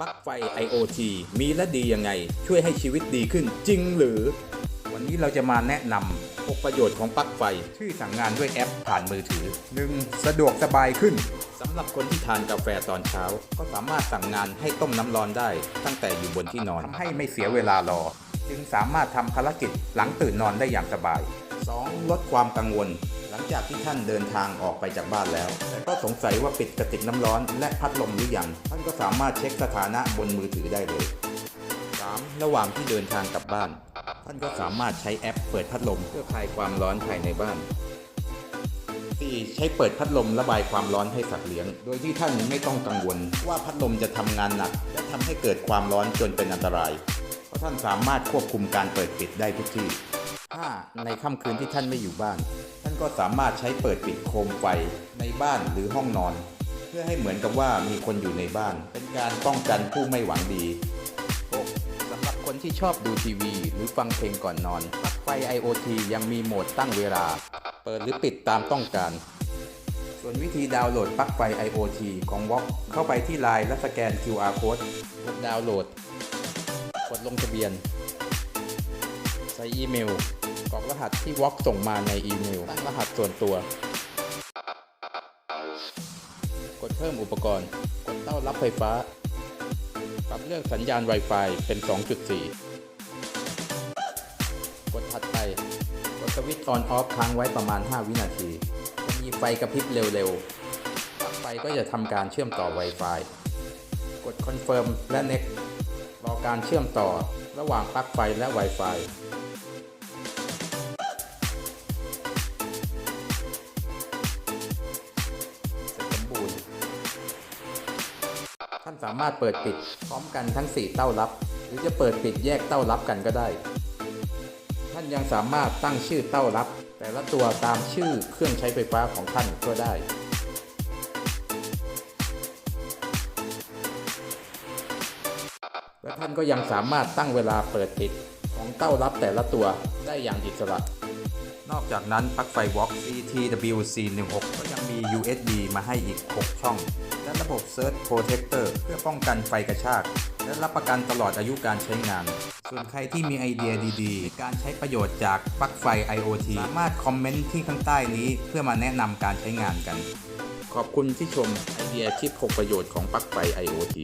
ปลั๊กไฟ IoT มีและดียังไง ช่วยให้ชีวิตดีขึ้นจริงหรือ วันนี้เราจะมาแนะนำ6ประโยชน์ของปลั๊กไฟที่สั่งงานด้วยแอปผ่านมือถือ 1. สะดวกสบายขึ้นสำหรับคนที่ทานกาแฟตอนเช้า ก็สามารถสั่งงานให้ต้มน้ำร้อนได้ ตั้งแต่อยู่บนที่นอนทำให้ไม่เสียเวลารอ จึงสามารถทำภารกิจหลังตื่นนอนได้อย่างสบาย 2. ลดความกังวล หลังจากที่ท่านเดินทางออกไปจากบ้านแล้ว แต่ก็สงสัยว่าปิดกระติกน้ำร้อนและพัดลมหรือยัง ท่านก็สามารถเช็คสถานะบนมือถือได้เลย 3. ระหว่างที่เดินทางกลับบ้าน ท่านก็สามารถใช้แอปเปิดพัดลมเพื่อคลายความร้อนภายในบ้าน 4. ใช้เปิดพัดลมระบายความร้อนให้สัตว์เลี้ยง โดยที่ท่านไม่ต้องกังวล ว่าพัดลมจะทำงานหนัก และทำให้เกิดความร้อนจนเป็นอันตราย เพราะท่านสามารถควบคุมการเปิดปิดได้ทุกที่ 5. ในค่ำคืนที่ท่านไม่อยู่บ้านท่าน ก็สามารถใช้เปิดปิดโคมไฟในบ้านหรือห้องนอน เพื่อให้เหมือนกับว่ามีคนอยู่ในบ้าน เป็นการป้องกันผู้ไม่หวังดี 6. สำหรับคนที่ชอบดูทีวี หรือฟังเพลงก่อนนอนปลั๊กไฟ IoT ยังมีโหมดตั้งเวลา เปิดหรือปิดตามต้องการ ส่วนวิธีดาวน์โหลดปลั๊กไฟ IoT ของ v o x เข้าไปที่ Line และสแกน QR Code กดดาวน์โหลด กดลงทะเบียน ใส่อีเมล กรอกรหัสที่ v o x ส่งมาในอีเมลตั้งรหัสส่วนตัว กดเพิ่มอุปกรณ์ กดเต้ารับไฟฟ้า ปรับเลือกสัญญาณ Wi-Fi เป็น 2.4 กดถัดไป กดสวิตช์ on off ค้างไว้ประมาณ 5 วินาทีจะมีไฟกระพริบเร็วๆปลั๊กไฟก็จะทำการเชื่อมต่อ Wi-Fi กด confirm และ next รอการเชื่อมต่อระหว่างปลั๊กไฟและ Wi-Fi ท่านสามารถเปิดปิดพร้อมกันทั้ง 4 เต้ารับ หรือจะเปิดปิดแยกเต้ารับกันก็ได้ ท่านยังสามารถตั้งชื่อเต้ารับ แต่ละตัวตามชื่อเครื่องใช้ไฟฟ้าของท่านก็ได้และท่านก็ยังสามารถตั้งเวลาเปิดปิดของเต้ารับแต่ละตัวได้อย่างอิสระ นอกจากนั้นปลั๊กไฟ Vox CTWC16 ก็ยังมี USB มาให้อีก 6 ช่อง และระบบ Surge Protector เพื่อป้องกันไฟกระชาก และรับประกันตลอดอายุการใช้งาน ส่วนใครที่มีไอเดียดีๆ การใช้ประโยชน์จากปลั๊กไฟ IoT สามารถคอมเมนต์ที่ข้างใต้นี้ เพื่อมาแนะนำการใช้งานกัน ขอบคุณที่ชมไอเดียคลิป 6 ประโยชน์ของปลั๊กไฟ IoT